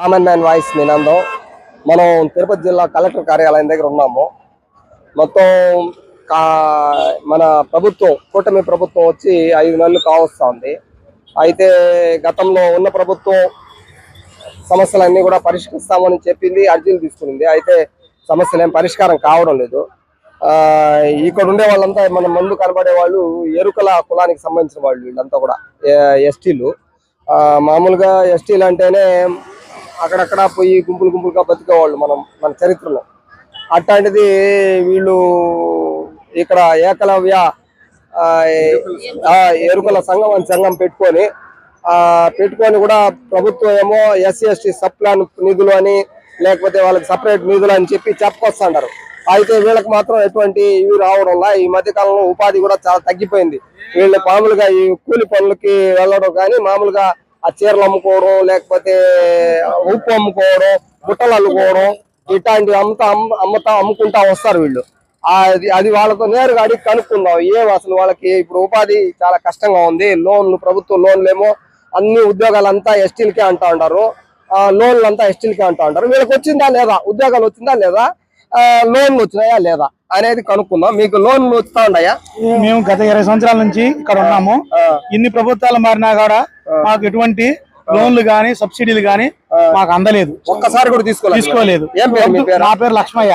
Common man voice నినాందం. మనం తిరుపతి జిల్లా collector కార్యాలయం దగ్గర ఉన్నాము. మొత్తం కా- మన ప్రభుత్వం కూటమి ప్రభుత్వం వచ్చి ఐదు నెలలు కావస్తా ఉంది. అయితే గతంలో ఉన్న ప్రభుత్వం సమస్యలన్నీ కూడా పరిష్కరిస్తామని చెప్పింది అర్జీలు తీసుకునింది. అయితే సమస్యలు ఏం పరిష్కారం కావడం లేదు. ఆ, ఇక్కడ ఉండే వాళ్ళంతా మన ముందు కనబడే వాళ్ళు ఎరుకల కులానికి సంబంధించిన వాళ్ళు వీళ్ళంతా కూడా ఎస్టీలు. మామూలుగా ఎస్టీలు అంటేనే అక్కడక్కడ పోయి గుంపులు గుంపులుగా బతికేవాళ్ళు మనం మన చరిత్రలో. అట్లాంటిది వీళ్ళు ఇక్కడ ఏకలవ్య ఎరుకల సంఘం అని సంఘం పెట్టుకొని పెట్టుకొని కూడా ప్రభుత్వం ఏమో ఎస్సీ ఎస్టీ సప్లాన్ నిధులు అని లేకపోతే వాళ్ళకి సపరేట్ నిధులు అని చెప్పి చెప్పుకొస్తుంటారు అయితే వీళ్ళకి మాత్రం ఎటువంటి ఇవి రావడంలా ఈ మధ్య కాలంలో ఉపాధి కూడా చాలా తగ్గిపోయింది. వీళ్ళు మామూలుగా ఈ కూలి పనులకి వెళ్ళడం కానీ మామూలుగా ఆ చీరలు అమ్ముకోవడం లేకపోతే ఉప్పు అమ్ముకోవడం బుట్టలు అల్లుకోవడం ఇట్లాంటివి అమ్ముతా అమ్ముతా అమ్ముకుంటా వస్తారు వీళ్ళు. అది అది వాళ్ళతో నేరుగా అడిగి కనుక్కుందాం. ఏం అసలు వాళ్ళకి ఇప్పుడు ఉపాధి చాలా కష్టంగా ఉంది. లోన్లు ప్రభుత్వ లోన్లు ఏమో అన్ని ఉద్యోగాలంతా ఎస్టీలకే అంటా ఉంటారు. ఆ లోన్లు అంతా ఎస్టీలకే అంటా ఉంటారు. వీళ్ళకి వచ్చిందా లేదా? ఉద్యోగాలు వచ్చిందా లేదా? లోన్లు వచ్చినాయా లేదా అనేది కనుక్కుందాం. మీకు లోన్లు వస్తా ఉన్నాయా మేము గత ఇరవై సంవత్సరాల నుంచి ఇక్కడ ఉన్నాము. ఇన్ని ప్రభుత్వాలు మారినా కూడా మాకు ఎటువంటి లోన్లు గాని సబ్సిడీలు గాని మాకు అందలేదు. ఒక్కసారి కూడా తీసుకోలేదు. తీసుకోలేదు. నా పేరు లక్ష్మయ్య.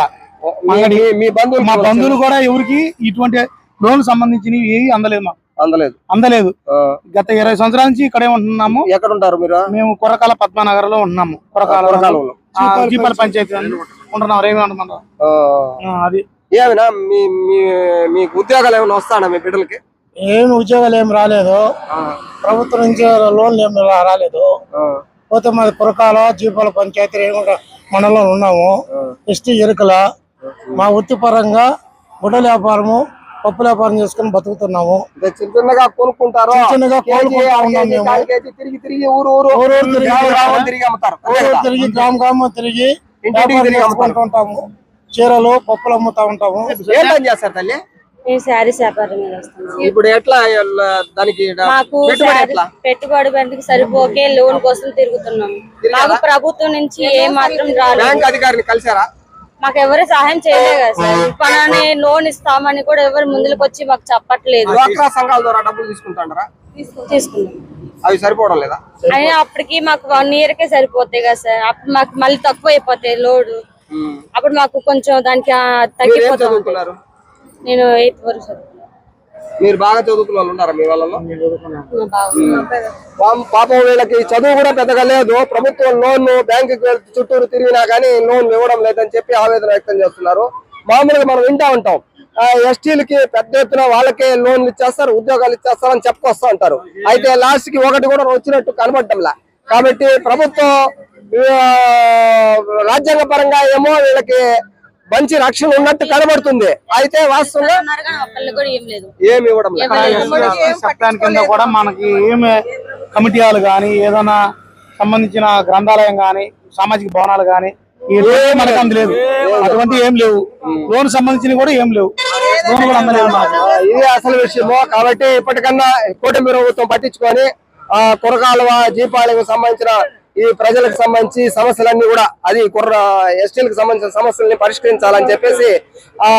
మీ- బంధువులు మా బంధువులు కూడా ఎవరికి ఇటువంటి లోన్ సంబంధించినవి ఏవి అందలేదు మాకు. అందలేదు. అందలేదు. గత ఇరవై సంవత్సరాల నుంచి ఇక్కడే ఉంటున్నాము. ఎక్కడ ఉంటారు మీరు? మేము కొరకాల పద్మనగర్లో ఉంటున్నాము కొరకాల జీపాల పంచాయతీ ఉంటున్నాం అది. ఏమైనా మీ మీ మీకు ఉద్యోగాలు ఏమైనా వస్తాడా మీ బిడ్డలకి? ఏమి ఉద్యోగాలు ఏం రాలేదు. ప్రభుత్వం నుంచి లోన్లు ఏమి రాలేదు. పోతే మాది పురకాల జీపాల పంచాయతీ రేణుగుంట మండలంలో ఉన్నాము. ఎస్టీ ఎరుకల. మా వృత్తిపరంగా గుడ్డల వ్యాపారము పప్పుల వ్యాపారం చేసుకుని బతుకుతున్నాము. చిన్నగా కొనుక్కుంటారు చిన్న చిన్నగా అర ఉన్నాం మేము. తిరిగి తిరిగి ఊరు తిరిగి గ్రామం తిరిగి ఉంటాము. చీరలు పప్పులు అమ్ముతా ఉంటాము. ఏం పని చేస్తారు తల్లి? మేము శారీస్ వ్యాపారం మీద వస్తున్నాం ఇప్పుడు ఎట్లా దానికి మాకు పెట్టుబడి శారీ ఎట్లా? పెట్టుబడి పెట్టుకు సరిపోకే లోన్ కోసం తిరుగుతున్నాం. మాకు ప్రభుత్వం నుంచి ఏ మాత్రం రాలేదు. బ్యాంక్ అధికారిని కలిసారా? మాకు ఎవరు సహాయం చేయలేదు కదా సార్. పలానే లోన్ ఇస్తామని కూడా ఎవరు ముందుకు వచ్చి మాకు చెప్పట్లేదు. సంఘాల ద్వారా డబ్బులు తీసుకుంటారా తీసుకున్నాం అవి సరిపోవడం లేదా? అయినా అప్పటికి మాకు వన్ ఇయర్ కే సరిపోతాయి కదా సార్. అప్పుడు మాకు మళ్ళీ తక్కువ అయిపోతాయి లోడ్. అప్పుడు మాకు కొంచెం దానికి ఆ, మీరు ఏం తగ్గిపోతాం. చదువుకున్నారు? నేను ఎయిత్ వరకు చదువుకున్నాను. మీరు బాగా చదువుకున్న వాళ్ళు ఉన్నారా మీ వాళ్ళలో? పాపం వీళ్ళకి చదువు కూడా పెద్దగా లేదు. ప్రభుత్వం లోన్ బ్యాంకు చుట్టూరు తిరిగినా కానీ లోన్ ఇవ్వడం లేదని చెప్పి ఆవేదన వ్యక్తం చేస్తున్నారు. మామూలుగా మనం వింటా ఉంటాం. ఎస్టీలకి పెద్ద ఎత్తున వాళ్ళకే లోన్లు ఇచ్చేస్తారు ఉద్యోగాలు ఇచ్చేస్తారని చెప్పుకొస్తా ఉంటారు. అయితే లాస్ట్కి ఒకటి కూడా వచ్చినట్టు కనబడటంలా. కాబట్టి ప్రభుత్వం రాజ్యాంగ పరంగా ఏమో వీళ్ళకి మంచి రక్షణ ఉన్నట్టు కనబడుతుంది. అయితే వాస్తవంగా లేదు. ఏమి ఇవ్వడం కింద కూడా మనకి ఏమి కమిటీ హాల్ కానీ ఏదైనా సంబంధించిన గ్రంథాలయం కానీ సామాజిక భవనాలు కానీ ఏమీ మనకు అందలేదు. అటువంటి ఏం లేవు. లోన్ సంబంధించినవి కూడా ఏం లేవు. ఇది అసలు విషయము. కాబట్టి ఇప్పటికన్నా కూటమి ప్రభుత్వం పట్టించుకొని ఆ కురకాలువ జీపాలకు సంబంధించిన ఈ ప్రజలకు సంబంధించి సమస్యలన్నీ కూడా అది కుర్ర ఎస్టీలకు సంబంధించిన సమస్యల్ని పరిష్కరించాలని చెప్పేసి ఆ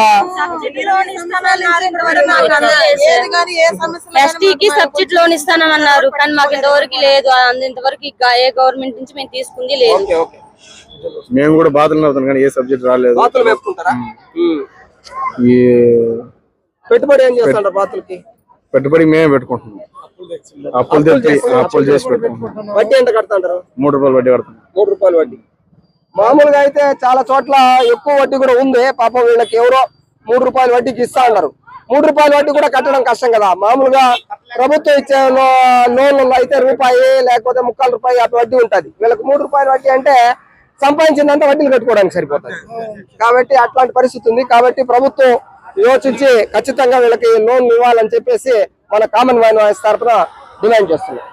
ఎస్టీకి సబ్సిడీ లోన్ ఇస్తానన్నారు. కానీ మాకు ఇంతవరకు లేదు. ఇక ఏ గవర్నమెంట్ నుంచి మేము తీసుకుంది లేదు. Okay okay. మేము కూడా బాధలు కానీ ఏ సబ్జెక్ట్ రాలేదు. ఈ పెట్టుబడి ఏం చేస్తాడు బాతులకి పెట్టుబడి మేమే పెట్టుకుంటున్నాం. అప్పులు తెచ్చి అప్పులు చేసి పెట్టుకుంటున్నాం. వడ్డీ ఎంత కడతాంటారు మూడు రూపాయలు వడ్డీ కడుతున్నాం మూడు రూపాయలు వడ్డీ. మామూలుగా అయితే చాలా చోట్ల ఎక్కువ వడ్డీ కూడా ఉంది. పాపం వీళ్ళకి ఎవరో మూడు రూపాయల వడ్డీకి ఇస్తా అన్నారు. మూడు రూపాయల వడ్డీ కూడా కట్టడం కష్టం కదా. మామూలుగా ప్రభుత్వం ఇచ్చే లో- లోన్లలో అయితే రూపాయి లేకపోతే ముక్కాలు రూపాయి అటు వడ్డీ ఉంటది. వీళ్ళకి మూడు రూపాయల వడ్డీ అంటే సంపాదించిందంటే వడ్డీలు కట్టుకోవడానికి సరిపోతుంది కాబట్టి అట్లాంటి పరిస్థితి ఉంది. కాబట్టి ప్రభుత్వం యోచించి ఖచ్చితంగా వీళ్ళకి లోన్లు ఇవ్వాలని చెప్పేసి మన కామన్ మ్యాన్ వాయిస్ తరఫున డిమాండ్ చేస్తున్నాం.